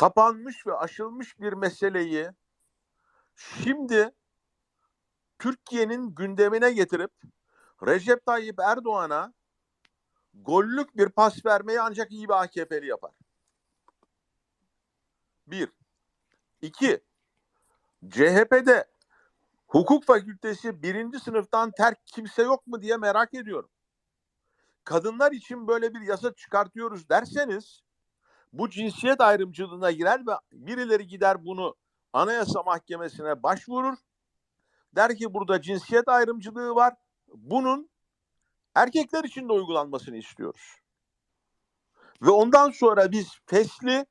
kapanmış ve aşılmış bir meseleyi şimdi Türkiye'nin gündemine getirip Recep Tayyip Erdoğan'a gollük bir pas vermeyi ancak iyi bir AKP'li yapar. Bir. İki. CHP'de hukuk fakültesi birinci sınıftan terk kimse yok mu diye merak ediyorum. Kadınlar için böyle bir yasa çıkartıyoruz derseniz bu cinsiyet ayrımcılığına girer ve birileri gider bunu Anayasa Mahkemesi'ne başvurur. Der ki burada cinsiyet ayrımcılığı var. Bunun erkekler için de uygulanmasını istiyoruz. Ve ondan sonra biz fesli,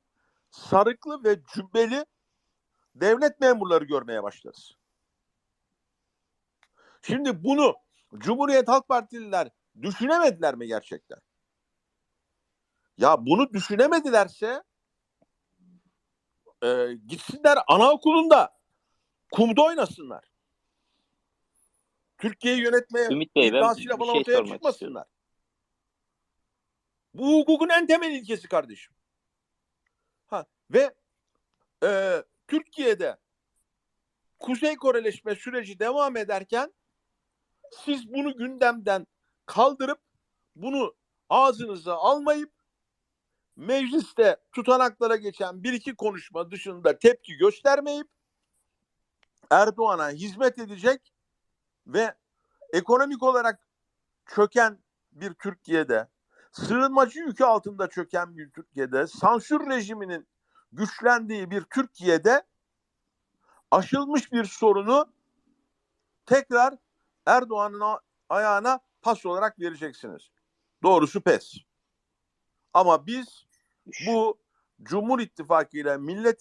sarıklı ve cübbeli devlet memurları görmeye başlarız. Şimdi bunu Cumhuriyet Halk Partililer düşünemediler mi gerçekten? Ya bunu düşünemedilerse e, gitsinler anaokulunda kumda oynasınlar. Türkiye'yi yönetmeye Ümit Bey ben falan şey ortaya sormak istiyorum. çıkmasınlar. Bu hukukun en temel ilkesi kardeşim. Ha, ve e, Türkiye'de Kuzey Koreleşme süreci devam ederken siz bunu gündemden kaldırıp bunu ağzınıza almayıp mecliste tutanaklara geçen bir iki konuşma dışında tepki göstermeyip Erdoğan'a hizmet edecek ve ekonomik olarak çöken bir Türkiye'de, sığınmacı yükü altında çöken bir Türkiye'de, sansür rejiminin güçlendiği bir Türkiye'de aşılmış bir sorunu tekrar Erdoğan'ın ayağına pas olarak vereceksiniz. Doğrusu pes. Ama biz bu Cumhur İttifakı ile Millet